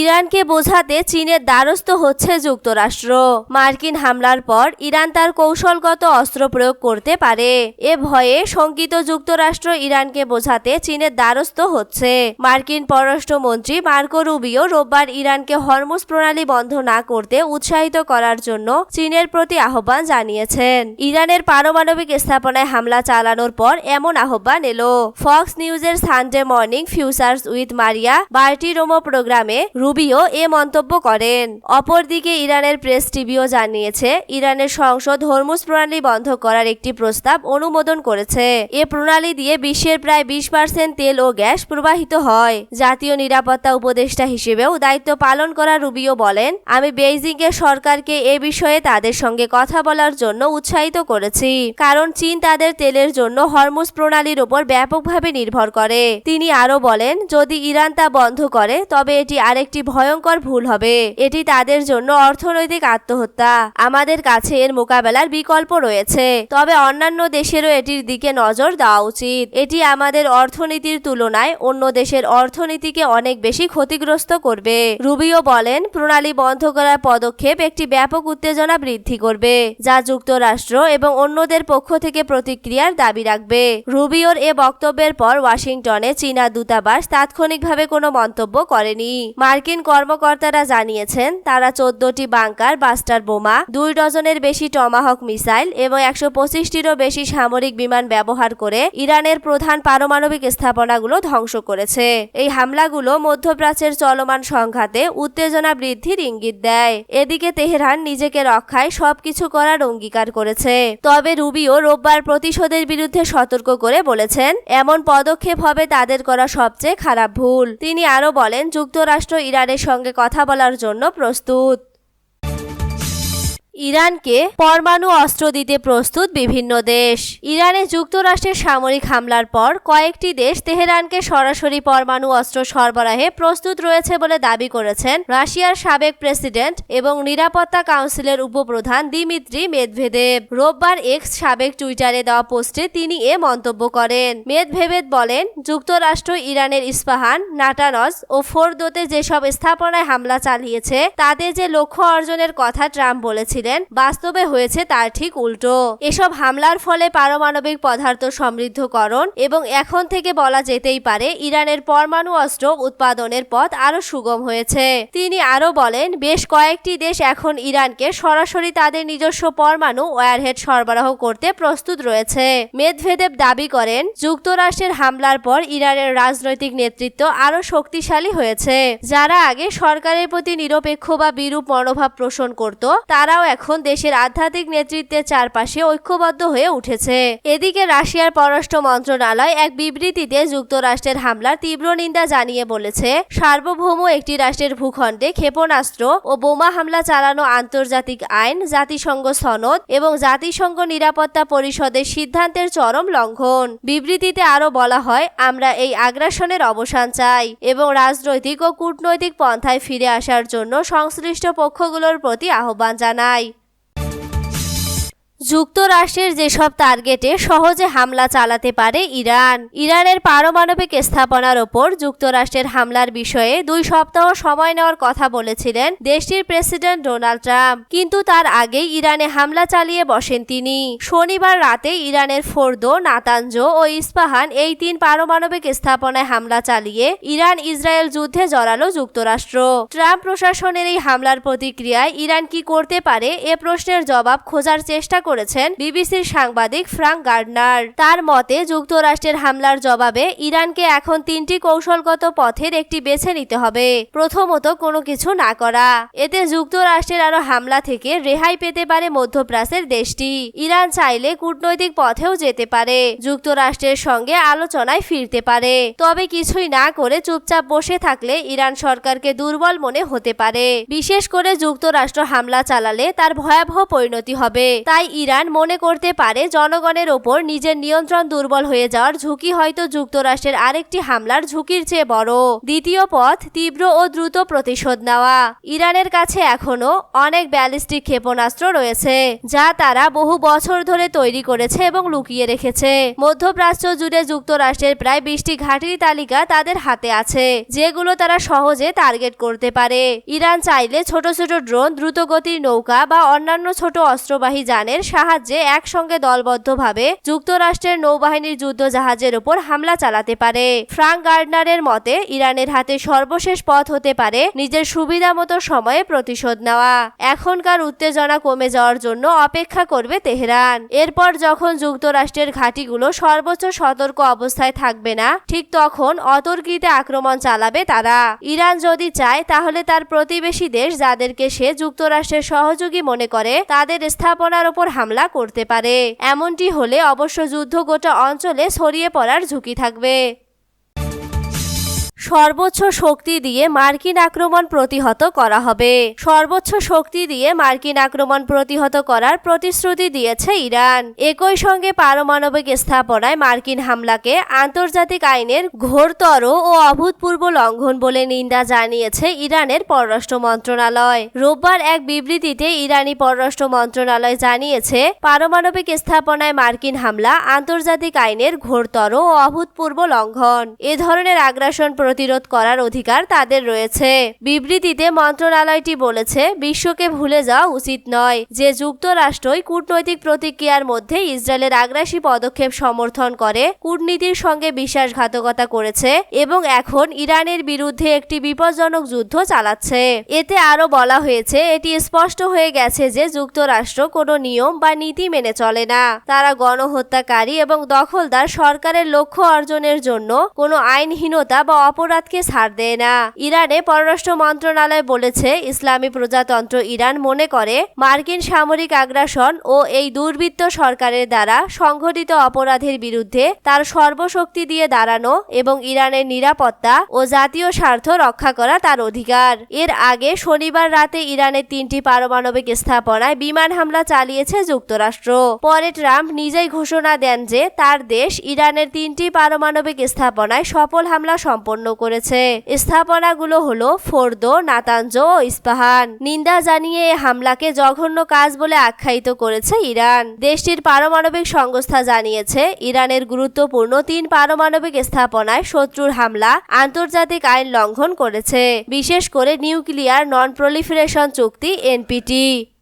ইরানকে বোঝাতে চীনের দ্বারস্থ হচ্ছে যুক্তরাষ্ট্র। মার্কিন হামলার পর ইরান তার কৌশলগত অস্ত্র প্রয়োগ করতে পারে। এ ভয়ে শঙ্কিত যুক্তরাষ্ট্র ইরানকে বোঝাতে চীনের দ্বারস্থ হচ্ছে। মার্কিন পররাষ্ট্রমন্ত্রী মার্কো রুবিও রোববার ইরানকে হরমুজ প্রণালী বন্ধ না করতে উৎসাহিত করার জন্য চীনের প্রতি আহ্বান জানিয়েছেন। ইরানের পারমাণবিক স্থাপনায় হামলা চালানোর পর এমন আহ্বান এলো। ফক্স নিউজের Sunday morning futures with Maria Bartiromo প্রোগ্রামে রুবিও এ মন্তব্য করেন। অপরদিকে ইরানের প্রেস টিভিও জানিয়েছে, ইরানের সংসদ হরমুজ প্রণালী বন্ধ করার একটি প্রস্তাব অনুমোদন করেছে। এ প্রণালী দিয়ে বিশ্বের প্রায় বিশ পার্সেন্ট তেল ও গ্যাস প্রবাহিত হয়। জাতীয় নিরাপত্তা উপদেষ্টা হিসেবেও দায়িত্ব পালন করা রুবিও বলেন, আমি বেইজিংয়ের সরকারকে এ বিষয়ে তাদের সঙ্গে কথা বলার জন্য উৎসাহিত করেছি, কারণ চীন তাদের তেলের জন্য হরমুজ প্রণালীর উপর ব্যাপকভাবে নির্ভর করে। তিনি আরও বলেন, যদি ইরান তা বন্ধ করে, তবে এটি আরেকটি ভয়ঙ্কর ভুল হবে। এটি তাদের জন্য অর্থনৈতিক আত্মহত্যা। আমাদের কাছে এর মোকাবেলার বিকল্প রয়েছে। তবে অন্যান্য দেশেরও এটির দিকে নজর দেওয়া উচিত। এটি আমাদের অর্থনীতির তুলনায় অন্য দেশের অর্থনীতিকে অনেক বেশি ক্ষতিগ্রস্ত করবে। রুবিও বলেন, প্রণালী বন্ধ করার পদক্ষেপ একটি ব্যাপক উত্তেজনা বৃদ্ধি করবে, যা যুক্তরাষ্ট্র এবং অন্যদের পক্ষ থেকে প্রতিক্রিয়ার দাবি রাখবে। রুবিওর এ বক্তব্যের পর ওয়াশিংটনে চীনা দূতাবাস তাৎক্ষণিকভাবে কোনো মন্তব্য করেনি। মার্কিন কর্মকর্তারা জানিয়েছেন, তারা চোদ্দটি বাংকার, বাস্টার বোমা, দুই ডজনের বেশি টমাহক মিসাইল এবং একশো পঁচিশটিরও বেশি সামরিক বিমান ব্যবহার করে ইরানের প্রধান পারমাণবিক স্থাপনাগুলো ধ্বংস করেছে। এই হামলাগুলো মধ্যপ্রাচ্যের চলমান সংঘাতে উত্তেজনা বৃদ্ধির ইঙ্গিত দেয়। এদিকে তেহরান নিজেকে রক্ষায় সবকিছু করার অঙ্গীকার করেছে। তবে রুবিও রোববার প্রতিশোধের বিরুদ্ধে সতর্ক করে বলেছেন, এমন পদক্ষেপ হবে তাদের করা সবচেয়ে খারাপ ভুল। তিনি আরও বলেন, যুক্তরাষ্ট্র ইরানের সঙ্গে কথা বলার জন্য প্রস্তুত। ইরানকে পরমাণু অস্ত্র দিতে প্রস্তুত বিভিন্ন দেশ। ইরানে যুক্তরাষ্ট্রের সামরিক হামলার পর কয়েকটি দেশ তেহরানকে সরাসরি পরমাণু অস্ত্র সরবরাহে প্রস্তুত রয়েছে বলে দাবি করেছেন রাশিয়ার সাবেক প্রেসিডেন্ট এবং নিরাপত্তা কাউন্সিলের উপপ্রধান দিমিত্রি মেদভেদেব। রোববার এক্স সাবেক টুইটারে দেওয়া পোস্টে তিনি এ মন্তব্য করেন। মেদভেদেব বলেন, যুক্তরাষ্ট্র, ইরানের ইস্পাহান, নাটানজ ও ফোরদোতে যেসব স্থাপনায় হামলা চালিয়েছে তাদের যে লক্ষ্য অর্জনের কথা ট্রাম্প বলেছিলেন বাস্তবে হয়েছে তার ঠিক উল্টো। এসব হামলার ফলে পারমাণবিক পদার্থ সমৃদ্ধকরণ এবং এখন থেকে বলা যেতেই পারে ইরানের পরমাণু অস্ত্র উৎপাদনের পথ আরও সুগম হয়েছে। তিনি আরও বলেন, বেশ কয়েকটি দেশ এখন ইরানকে সরাসরি তাদের নিজস্ব পরমাণু ওয়ারহেড সরবরাহ করতে প্রস্তুত রয়েছে। মেদভেদেব দাবি করেন, যুক্তরাষ্ট্রের হামলার পর ইরানের রাজনৈতিক নেতৃত্ব আরও শক্তিশালী হয়েছে। যারা আগে সরকারের প্রতি নিরপেক্ষ বা বিরূপ মনোভাব পোষণ করত, তারাও এখন দেশের আধ্যাত্মিক নেতৃত্বের চারপাশে ঐক্যবদ্ধ হয়ে উঠেছে। এদিকে রাশিয়ার পররাষ্ট্র মন্ত্রণালয় এক বিবৃতিতে যুক্তরাষ্ট্রের হামলার তীব্র নিন্দা জানিয়ে বলেছে, সার্বভৌম একটি রাষ্ট্রের ভূখণ্ডে ক্ষেপণাস্ত্র ও বোমা হামলা চালানো আন্তর্জাতিক আইন, জাতিসংঘ সনদ এবং জাতিসংঘ নিরাপত্তা পরিষদের সিদ্ধান্তের চরম লঙ্ঘন। বিবৃতিতে আরও বলা হয়, আমরা এই আগ্রাসনের অবসান চাই এবং রাজনৈতিক ও কূটনৈতিক পন্থায় ফিরে আসার জন্য সংশ্লিষ্ট পক্ষগুলোর প্রতি আহ্বান জানাই। যুক্তরাষ্ট্রের যেসব টার্গেটে সহজে হামলা চালাতে পারে ইরান। ইরানের পারমাণবিক স্থাপনার ওপর যুক্তরাষ্ট্রের হামলার বিষয়ে দুই সপ্তাহ সময় নেওয়ার কথা বলেছিলেন দেশটির প্রেসিডেন্ট ডোনাল্ড ট্রাম্প। কিন্তু তার আগেই ইরানে হামলা চালিয়ে বসেন তিনি। শনিবার রাতে ইরানের ফোর্দো নাতাঞ্জ ও ইস্পাহান এই তিন পারমাণবিক স্থাপনায় হামলা চালিয়ে ইরান ইসরায়েল যুদ্ধে জড়ালো যুক্তরাষ্ট্র। ট্রাম্প প্রশাসনের এই হামলার প্রতিক্রিয়ায় ইরান কি করতে পারে এ প্রশ্নের জবাব খোঁজার চেষ্টা করেছেন বিবিসির সাংবাদিক ফ্রাঙ্ক গার্ডনার। তার মতে, যুক্তরাষ্ট্রের হামলার জবাবে ইরানকে এখন তিনটি কৌশলগত পথের একটি বেছে নিতে হবে। প্রথমত, কোনো কিছু না করা। এতে যুক্তরাষ্ট্রের আরও হামলা থেকে রেহাই পেতে পারে মধ্যপ্রাচ্যের দেশটি। ইরান চাইলে কূটনৈতিক পথেও যেতে পারে। যুক্তরাষ্ট্রের সঙ্গে আলোচনায় ফিরতে পারে। তবে কিছুই না করে চুপচাপ বসে থাকলে ইরান সরকারকে দুর্বল মনে হতে পারে। বিশেষ করে যুক্তরাষ্ট্র হামলা চালালে তার ভয়াবহ পরিণতি হবে। তাই ইরান মনে করতে পারে জনগণের ওপর নিজের নিয়ন্ত্রণ দুর্বল হয়ে যাওয়ার ঝুঁকি হয়তো যুক্তরাষ্ট্রের আরেকটি হামলার ঝুঁকির চেয়ে বড়। দ্বিতীয় পথ, তীব্র ও দ্রুত প্রতিশোধ নেওয়া। ইরানের কাছে এখনও অনেক ব্যালিস্টিক ক্ষেপণাস্ত্র রয়েছে, যা তারা বহু বছর ধরে তৈরি করেছে এবং লুকিয়ে রেখেছে। মধ্যপ্রাচ্য জুড়ে যুক্তরাষ্ট্রের প্রায় বিশটি ঘাঁটির তালিকা তাদের হাতে আছে, যেগুলো তারা সহজে টার্গেট করতে পারে। ইরান চাইলে ছোট ছোট ড্রোন, দ্রুতগতির নৌকা বা অন্যান্য ছোট অস্ত্রবাহী যানের সাহায্যে একসঙ্গে দলবদ্ধভাবে যুক্তরাষ্ট্রের নৌবাহিনীর যুদ্ধ জাহাজের উপর হামলা চালাতে পারে। ফ্রাঙ্ক গার্ডনারের মতে, ইরানের হাতে সর্বশেষ পথ হতে পারে নিজের সুবিধা মতো সময়ে প্রতিশোধ নেওয়া। এখনকার উত্তেজনা কমে যাওয়ার জন্য অপেক্ষা করবে তেহরান। এরপর যখন যুক্তরাষ্ট্রের ঘাঁটিগুলো সর্বোচ্চ সতর্ক অবস্থায় থাকবে না, ঠিক তখন অতর্কিতে আক্রমণ চালাবে তারা। ইরান যদি চায়, তাহলে তার প্রতিবেশী দেশ যাদেরকে সে যুক্তরাষ্ট্রের সহযোগী মনে করে, তাদের স্থাপনার ওপর হামলা করতে পারে। এমনটি হলে অবশ্য যুদ্ধ গোটা অঞ্চলে ছড়িয়ে পড়ার ঝুঁকি থাকবে। সর্বোচ্চ শক্তি দিয়ে মার্কিন আক্রমণ প্রতিহত করা হবে। সর্বোচ্চ শক্তি দিয়ে মার্কিন আক্রমণ প্রতিহত করার প্রতিশ্রুতি দিয়েছে ইরান। একই সঙ্গে পারমাণবিক স্থাপনায় মার্কিন হামলাকে আন্তর্জাতিক আইনের ঘোরতর ও অভূতপূর্ব লঙ্ঘন বলে নিন্দা জানিয়েছে ইরানের পররাষ্ট্র মন্ত্রণালয়। রোববার এক বিবৃতিতে ইরানি পররাষ্ট্র মন্ত্রণালয় জানিয়েছে, পারমাণবিক স্থাপনায় মার্কিন হামলা আন্তর্জাতিক আইনের ঘোরতর ও অভূতপূর্ব লঙ্ঘন। এ ধরনের আগ্রাসন প্রতিরোধ করার অধিকার তাদের রয়েছে। বিবৃতিতে মন্ত্রণালয়টি বলেছে, বিশ্বকে ভুলে যাওয়া উচিত নয় যে যুক্তরাষ্ট্রই কূটনৈতিক প্রতিক্রিয়ার মধ্যে ইসরায়েলের আগ্রাসী পদক্ষেপ সমর্থন করে, কূটনীতির সঙ্গে বিশ্বাসঘাতকতা করেছে এবং এখন ইরানের বিরুদ্ধে একটি বিপজ্জনক যুদ্ধ চালাচ্ছে। এতে আরও বলা হয়েছে, এটি স্পষ্ট হয়ে গেছে যে যুক্তরাষ্ট্র কোনো নিয়ম বা নীতি মেনে চলে না। তারা গণহত্যাকারী এবং দখলদার সরকারের লক্ষ্য অর্জনের জন্য কোনো আইনহীনতা বা অপরাধকে ছাড় দেয় না। ইরানে পররাষ্ট্র মন্ত্রণালয় বলেছে, ইসলামী প্রজাতন্ত্র ইরান মনে করে, মার্কিন সামরিক আগ্রাসন ও এই দুর্বৃত্ত সরকারের দ্বারা সংঘটিত অপরাধের বিরুদ্ধে তার সর্বশক্তি দিয়ে দাঁড়ানো এবং ইরানের নিরাপত্তা ও জাতীয় স্বার্থ রক্ষা করা তার অধিকার। এর আগে শনিবার রাতে ইরানের তিনটি পারমাণবিক স্থাপনায় বিমান হামলা চালিয়েছে যুক্তরাষ্ট্র। পরে ট্রাম্প নিজেই ঘোষণা দেন যে, তার দেশ ইরানের তিনটি পারমাণবিক স্থাপনায় সফল হামলা সম্পন্ন করেছে। স্থাপনাগুলো হলো ফোর্দো নাতাঞ্জ ও ইস্পাহান। নিন্দা জানিয়ে হামলাকে জঘন্য কাজ বলে আখ্যায়িত করেছে ইরান। দেশটির পারমাণবিক সংস্থা জানিয়েছে, ইরানের গুরুত্বপূর্ণ তিন পারমাণবিক স্থাপনায় শত্রুর হামলা আন্তর্জাতিক আইন লঙ্ঘন করেছে। বিশেষ করে নিউক্লিয়ার নন প্রলিফারেশন চুক্তি, এনপিটি।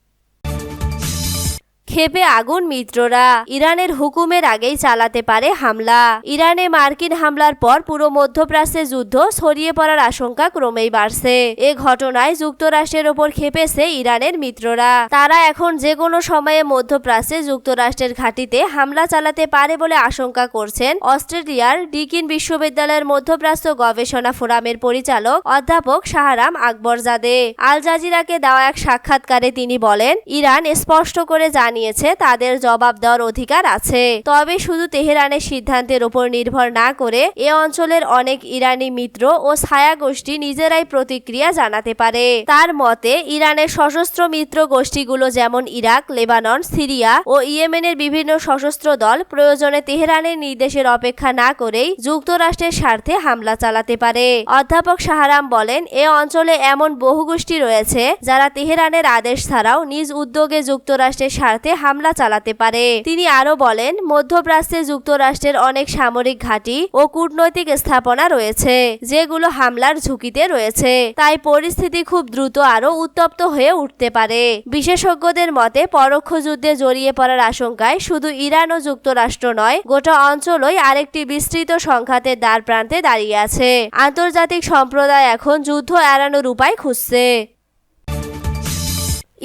ক্ষেপে আগুন মিত্ররা। ইরানের হুকুমের আগেই চালাতে পারে হামলা। ইরানে মার্কিন হামলার পর পুরো মধ্যপ্রাচ্যে যুদ্ধ ছড়িয়ে পড়ার আশঙ্কা ক্রমেই বাড়ছে। এ ঘটনায় যুক্তরাষ্ট্রের ওপর খেপেছে ইরানের মিত্ররা। তারা এখন যে কোনো সময়ে মধ্যপ্রাচ্যে যুক্তরাষ্ট্রের ঘাঁটিতে হামলা চালাতে পারে বলে আশঙ্কা করছেন অস্ট্রেলিয়ার ডিকিন বিশ্ববিদ্যালয়ের মধ্যপ্রাচ্য গবেষণা ফোরামের পরিচালক অধ্যাপক শাহরাম আকবরজাদে। আল জাজিরাকে দেওয়া এক সাক্ষাৎকারে তিনি বলেন, ইরান স্পষ্ট করে জানিয়ে জানিয়েছে, তাদের জবাব দেওয়ার অধিকার আছে। তবে শুধু তেহরানের সিদ্ধান্তের উপর নির্ভর না করে এ অঞ্চলের অনেক ইরানি মিত্র ও ছায়া গোষ্ঠী নিজেরাই প্রতিক্রিয়া জানাতে পারে। তার মতে, ইরানের সশস্ত্র মিত্র গোষ্ঠীগুলো যেমন ইরাক, লেবানন, সিরিয়া ও ইয়েমেনের বিভিন্ন সশস্ত্র দল প্রয়োজনে তেহরানের নির্দেশের অপেক্ষা না করেই যুক্তরাষ্ট্রের স্বার্থে হামলা চালাতে পারে। অধ্যাপক শাহরাম বলেন, এ অঞ্চলে এমন বহু গোষ্ঠী রয়েছে যারা তেহরানের আদেশ ছাড়াও নিজ উদ্যোগে যুক্তরাষ্ট্রের স্বার্থে হামলা চালাতে পারে। তিনি আরও বলেন, মধ্যপ্রাচ্যে যুক্তরাষ্ট্রের অনেক সামরিক ঘাঁটি ও কূটনৈতিক স্থাপনা রয়েছে, যেগুলো হামলার ঝুঁকিতে রয়েছে। তাই পরিস্থিতি খুব দ্রুত আরও উত্তপ্ত হয়ে উঠতে পারে। বিশেষজ্ঞদের মতে, পরোক্ষ যুদ্ধে জড়িয়ে পড়ার আশঙ্কায় শুধু ইরান ও যুক্তরাষ্ট্র নয়, গোটা অঞ্চলই আরেকটি বিস্তৃত সংঘাতের দ্বার প্রান্তে দাঁড়িয়ে আছে। আন্তর্জাতিক সম্প্রদায় এখন যুদ্ধ এড়ানোর উপায় খুঁজছে।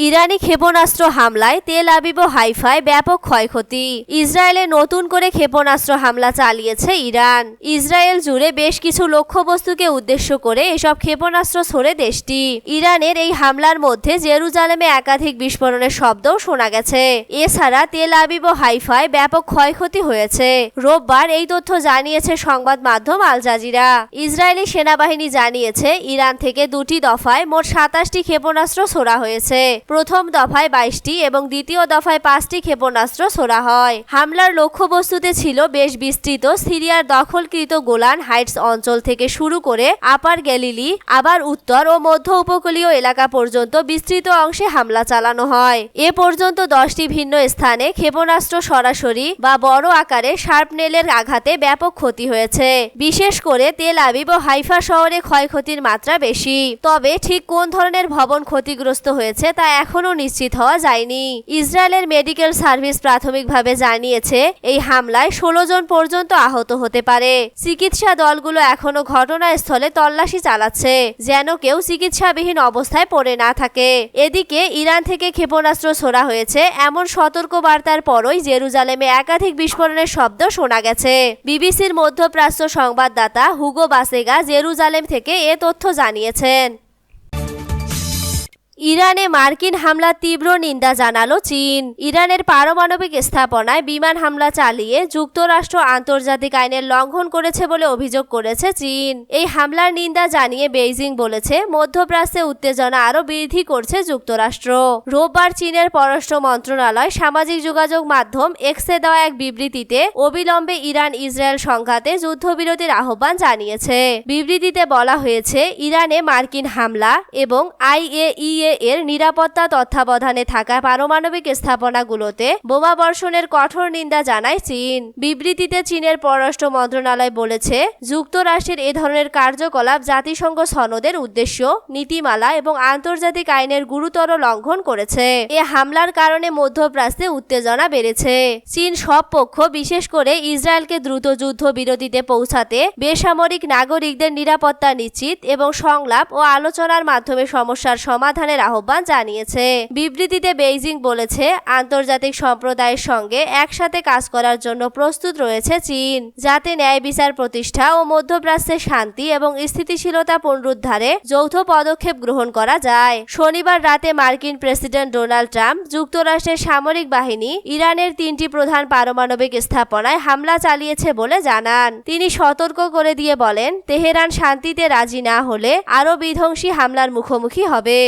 ইরানি ক্ষেপণাস্ত্র হামলায় তেল আবিব হাইফায় ব্যাপক ক্ষয়ক্ষতি। ইসরায়েলে নতুন করে ক্ষেপণাস্ত্র হামলা চালিয়েছে ইরান। ইসরায়েল জুড়ে বেশ কিছু লক্ষ্যবস্তুকে উদ্দেশ্য করে এসব ক্ষেপণাস্ত্র ছড়ে দেশটি। ইরানের এই হামলার মধ্যে জেরুজালেমে একাধিক বিস্ফোরণের শব্দও শোনা গেছে। এছাড়া তেল আবিব হাইফায় ব্যাপক ক্ষয়ক্ষতি হয়েছে। রোববার এই তথ্য জানিয়েছে সংবাদ মাধ্যম আল জাজিরা। ইসরায়েলি সেনাবাহিনী জানিয়েছে, ইরান থেকে দুটি দফায় মোট সাতাশটি ক্ষেপণাস্ত্র ছোড়া হয়েছে। প্রথম দফায় বাইশটি এবং দ্বিতীয় দফায় পাঁচটি ক্ষেপণাস্ত্র ছোড়া হয়। হামলার লক্ষ্যবস্তুতে ছিল বেশ বিস্তৃত, সিরিয়ার দখলকৃত গোলান হাইটস অঞ্চল থেকে শুরু করে আপার গ্যালিলি, আবার উত্তর ও মধ্য উপকূলীয় এলাকা পর্যন্ত বিস্তৃত অংশে হামলা চালানো হয়। এ পর্যন্ত দশটি ভিন্ন স্থানে ক্ষেপণাস্ত্র সরাসরি বা বড় আকারে শার্পনেলের আঘাতে ব্যাপক ক্ষতি হয়েছে। বিশেষ করে তেল আবিব ও হাইফা শহরে ক্ষয়ক্ষতির মাত্রা বেশি। তবে ঠিক কোন ধরনের ভবন ক্ষতিগ্রস্ত হয়েছে তা এখনও নিশ্চিত হওয়া যায়নি। ইসরায়েলের মেডিকেল সার্ভিস প্রাথমিকভাবে জানিয়েছে, এই হামলায় ষোলো জন পর্যন্ত আহত হতে পারে। চিকিৎসা দলগুলো এখনও ঘটনাস্থলে তল্লাশি চালাচ্ছে, যেন কেউ চিকিৎসাবিহীন অবস্থায় পড়ে না থাকে। এদিকে, ইরান থেকে ক্ষেপণাস্ত্র ছোড়া হয়েছে, এমন সতর্ক বার্তার পরই জেরুজালেমে একাধিক বিস্ফোরণের শব্দ শোনা গেছে। বিবিসির মধ্যপ্রাচ্য সংবাদদাতা হুগো বাসেগা জেরুজালেম থেকে এ তথ্য জানিয়েছেন। ইরানে মার্কিন হামলা তীব্র নিন্দা জানালো চীন। ইরানের পারমাণবিক স্থাপনায় বিমান হামলা চালিয়ে যুক্তরাষ্ট্র আন্তর্জাতিক আইনের লঙ্ঘন করেছে বলে অভিযোগ করেছে চীন। এই হামলার নিন্দা জানিয়ে বেইজিং বলেছে, মধ্যপ্রাচ্যে উত্তেজনা আরও বৃদ্ধি করছে যুক্তরাষ্ট্র। রোববার চীনের পররাষ্ট্র মন্ত্রণালয় সামাজিক যোগাযোগ মাধ্যম এক্সে দেওয়া এক বিবৃতিতে অবিলম্বে ইরান ইসরায়েল সংঘাতে যুদ্ধবিরতির আহ্বান জানিয়েছে। বিবৃতিতে বলা হয়েছে, ইরানে মার্কিন হামলা এবং আইএইএ এর নিরাপত্তা তত্ত্বাবধানে থাকা পারমাণবিক স্থাপনাগুলোতে বোমা বর্ষণের কঠোর নিন্দা জানায় চীন। বিবৃতিতে চীনের পররাষ্ট্র মন্ত্রণালয় বলেছে, যুক্তরাষ্ট্রের এ ধরনের কার্যকলাপ জাতিসংঘ সনদের উদ্দেশ্য, নীতিমালা এবং আন্তর্জাতিক আইনের গুরুতর লঙ্ঘন করেছে। এ হামলার কারণে মধ্যপ্রাচ্যে উত্তেজনা বেড়েছে। চীন সব পক্ষ, বিশেষ করে ইসরায়েলকে দ্রুত যুদ্ধ বিরতিতে পৌঁছাতে বেসামরিক নাগরিকদের নিরাপত্তা নিশ্চিত এবং সংলাপ ও আলোচনার মাধ্যমে সমস্যার সমাধানের আহ্বান জানিয়েছে। বিবৃতিতে বেইজিং বলেছে, আন্তর্জাতিক সম্প্রদায়ের সঙ্গে একসাথে কাজ করার জন্য প্রস্তুত রয়েছে চীন। যাতে ন্যায় বিচার প্রতিষ্ঠা ও মধ্যপ্রাচ্যে শান্তি এবং স্থিতিশীলতা পুনরুদ্ধারে যৌথ পদক্ষেপ গ্রহণ করা যায়। শনিবার রাতে মার্কিন প্রেসিডেন্ট ডোনাল্ড ট্রাম্প যুক্তরাষ্ট্রের সামরিক বাহিনী ইরানের তিনটি প্রধান পারমাণবিক স্থাপনায় হামলা চালিয়েছে বলে জানান। তিনি সতর্ক করে দিয়ে বলেন, তেহরান শান্তিতে রাজি না হলে আরও বিধ্বংসী হামলার মুখোমুখি হবে।